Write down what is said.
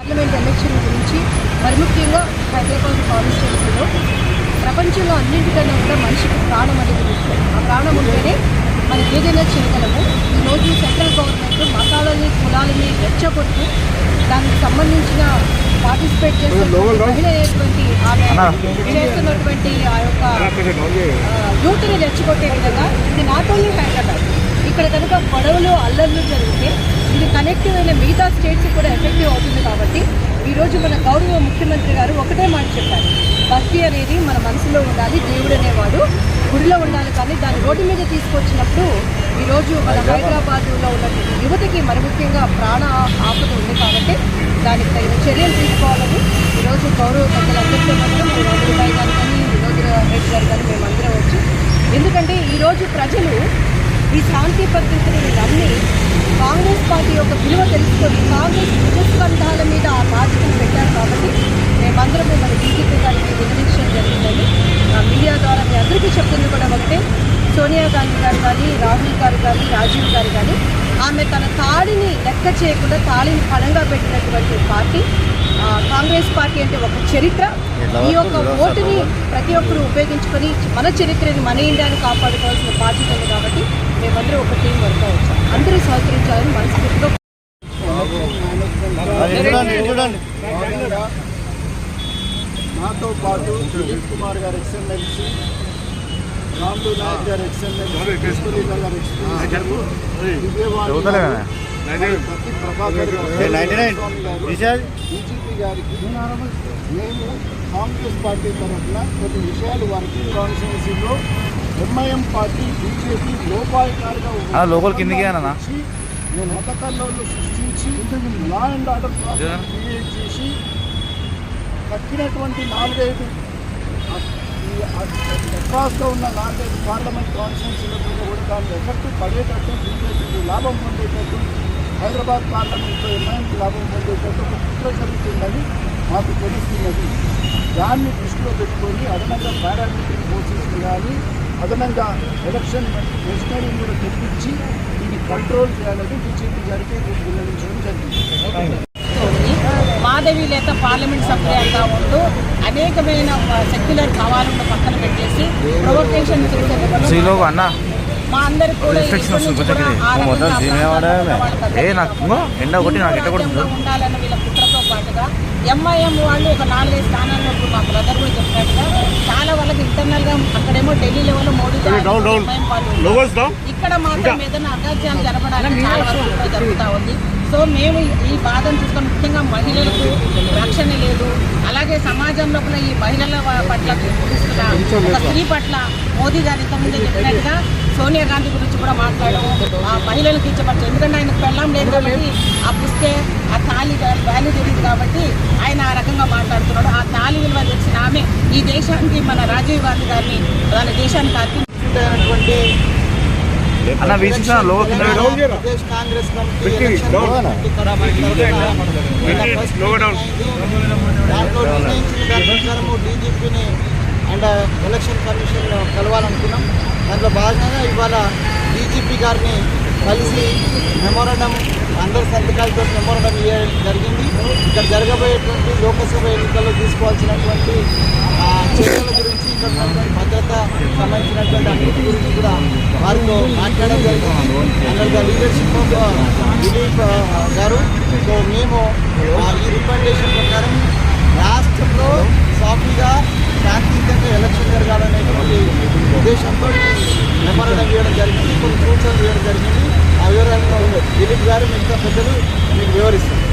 Parliament election గురించి మరి ముఖ్యంగా హైదరాబాద్ కాన్స్టిట్యున్సీలో ప్రపంచంలో అన్నింటికన్నా కూడా మనిషికి ప్రాణం అనేది ఆ ప్రాణం ఉంటేనే మనం ఏదైనా చేయగలము. ఈరోజు సెంట్రల్ గవర్నమెంట్ మతాలని కులాలని రెచ్చగొట్టు దానికి సంబంధించిన పార్టిసిపేట్ చేస్తున్న మహిళ అయినటువంటి ఆమె చేస్తున్నటువంటి ఆ యొక్క యూత్ని రెచ్చగొట్టే విధంగా ఇది నాట్ ఓన్లీ ఇక్కడ కనుక గొడవలు అల్లర్లు జరిగితే ఇది కనెక్టివ్ అయిన మిగతా స్టేట్స్ కూడా ఎఫెక్టివ్ అవుతుంది కాబట్టి ఈరోజు మన గౌరవ ముఖ్యమంత్రి గారు ఒకటే మాట చెప్పారు. భక్తి అనేది మన మనసులో ఉండాలి దేవుడు అనేవాడు గుడిలో ఉండాలి కానీ దాన్ని రోడ్డు మీద తీసుకొచ్చినప్పుడు ఈరోజు మన హైదరాబాద్లో ఉన్న యువతకి మరి ముఖ్యంగా ప్రాణ ఆపద ఉంది కాబట్టి దానికి తగిన చర్యలు తీసుకోవాలని ఈరోజు గౌరవ పెద్దలందరితో మాత్రం వినోద్ గారు కానీ వినోద్ రెడ్డి గారు కానీ మేమందరం వచ్చి ఎందుకంటే ఈరోజు ప్రజలు ఈ శాంతి పద్ధతిని నమ్మి కాంగ్రెస్ పార్టీ యొక్క విలువ తెలుసుకొని కాంగ్రెస్ భుజస్కంధాల మీద ఆ బాధ్యతను పెట్టారు కాబట్టి మేమందరము మన బీజేపీ గారికి వివరించడం జరిగిందని ఆ మీడియా ద్వారా మీ అందరికీ చెప్తుంది కూడా ఒకటే. సోనియా గాంధీ గారు కానీ రాహుల్ గారు కానీ రాజీవ్ గారు కానీ ఆమె తన తాడిని లెక్క చేయకుండా తాళిని పణంగా పెట్టినటువంటి పార్టీ. కాంగ్రెస్ పార్టీ అంటే ఒక చరిత్ర. ఈ యొక్క ఓటుని ప్రతి ఒక్కరు ఉపయోగించుకొని మన చరిత్రని మన ఇండియాని కాపాడుకోవాల్సిన బాధ్యత ఉంది కాబట్టి మేమందరూ ఒక టీం వర్క్ వచ్చాం. అందరూ సహకరించాలని మనస్ఫూర్తిగా నాతో పాటు సునీల్ కుమార్ గారు ఎక్స్ఎమ్మెల్సీ రాములు నాయక్ గారు కృష్ణలీల గారు ఎక్స్ఎమ్మెల్సీ విజయవాడ ప్రతి ప్రభాకర్ బీజేపీ గారికి మేము కాంగ్రెస్ పార్టీ తరఫున కొన్ని విషయాలు వారికి కాన్స్టిట్యున్సీలో ఎంఐఎం పార్టీ బీజేపీ లోపాయకారిగా ఆ, లోపల కిందికి? నేను మత కల్లోలు సృష్టించి లా అండ్ ఆర్డర్ క్రియేట్ చేసి తక్కినటువంటి నాలుగైదు అక్రాస్గా ఉన్న నాలుగైదు పార్లమెంట్ కాన్స్టిట్యున్సీలకు కూడా దాని ఎఫెక్ట్ పడేటట్టు బీజేపీకి లాభం పొందేటట్టు హైదరాబాద్ పార్లమెంట్లో ఎంఐఎంకి లాభం పొందేటట్టు ఒక కుట్ర జరుగుతుందని మాకు తెలుస్తున్నది. దాన్ని దృష్టిలో పెట్టుకొని అదనంగా పారామిలిటరీ ఫోర్సెస్ కానీ అదనంగా ఎలక్షన్ మెషినరీ కూడా తెప్పించి దీన్ని కంట్రోల్ చేయాలని బీజేపీ గారికి విన్నవించడం జరిగింది. మాధవి లేత పార్లమెంట్ సభ్యులుగా ఉంటూ అనేకమైన సెక్యులర్ సవాళ్ళను పక్కన పెట్టేసి ప్రొవోకేషన్ అన్న. మా అందరికి కూడా ఎండ కొట్టి నాకు ఎట్ట కొడుతుంది? ఉండాలన్న వీళ్ళ కుట్రతో పాటుగా ఎంఐఎం వాళ్ళు ఒక నాలుగైదు స్థానాల్లో ఇప్పుడు మా బ్రదర్ కూడా చెప్పినట్టుగా చాలా వాళ్ళకి ఇంటర్నల్గా అక్కడేమో ఢిల్లీ లెవెల్ మోడీ. ఇక్కడ మాత్రం ఏదైనా అగాధ్యాలు జరపడానికి చాలా వరకు జరుగుతూ ఉంది. సో మేము ఈ బాధను చూసుకొని ముఖ్యంగా మహిళలకు రక్షణ లేదు. అలాగే సమాజంలో కూడా ఈ మహిళల పట్ల ఒక స్త్రీ పట్ల మోదీ గారు ఇంతకుముందు చెప్పినట్టుగా సోనియా గాంధీ గురించి కూడా మాట్లాడము ఆ మహిళలకు ఇచ్చబడుతుంది ఎందుకంటే ఆయనకు పెళ్ళం లేదు కాబట్టి ఆ పుస్తే ఆ తాళి వాల్యూ తెలియదు కాబట్టి ఆయన ఆ రకంగా మాట్లాడుతున్నాడు. ఆ తాళి విలువ తెచ్చిన ఆమె ఈ దేశానికి మన రాజీవ్ గాంధీ గారిని వాళ్ళ దేశానికి అర్పించినటువంటి. ప్రదేశ్ కాంగ్రెస్ కమిటీ దాంట్లో నిర్ణయించిన దాని ప్రకారము డీజీపీని అండ్ ఎలక్షన్ కమిషన్ కలవాలనుకున్నాం. దాంట్లో భాగంగా ఇవాళ డీజీపీ గారిని కలిసి మెమోరండం అందరి సంతకాలతో మెమోరండం ఇవ్వడం జరిగింది. ఇక్కడ జరగబోయేటువంటి లోకసభ ఎన్నికల్లో తీసుకోవాల్సినటువంటి ఆ, చర్యల గురించి ఇక్కడ భద్రత సంబంధించినటువంటి అన్నిటి గురించి కూడా వారితో మాట్లాడడం జరిగింది. అండర్ లీడర్షిప్ దిలీప్ గారు. సో మేము ఈ రికమెండేషన్ ప్రకారం రాష్ట్రంలో సాఫీగా శాంతియుతంగా ఎలక్షన్ జరగాలనేటువంటి ఉద్దేశంతో మెమోరండం వేయడం జరిగింది కొన్ని సూచనలు వేయడం జరిగింది. ఆ వివరాలను దిలీప్ గారు మిగతా పెద్దలు మీకు వివరిస్తారు.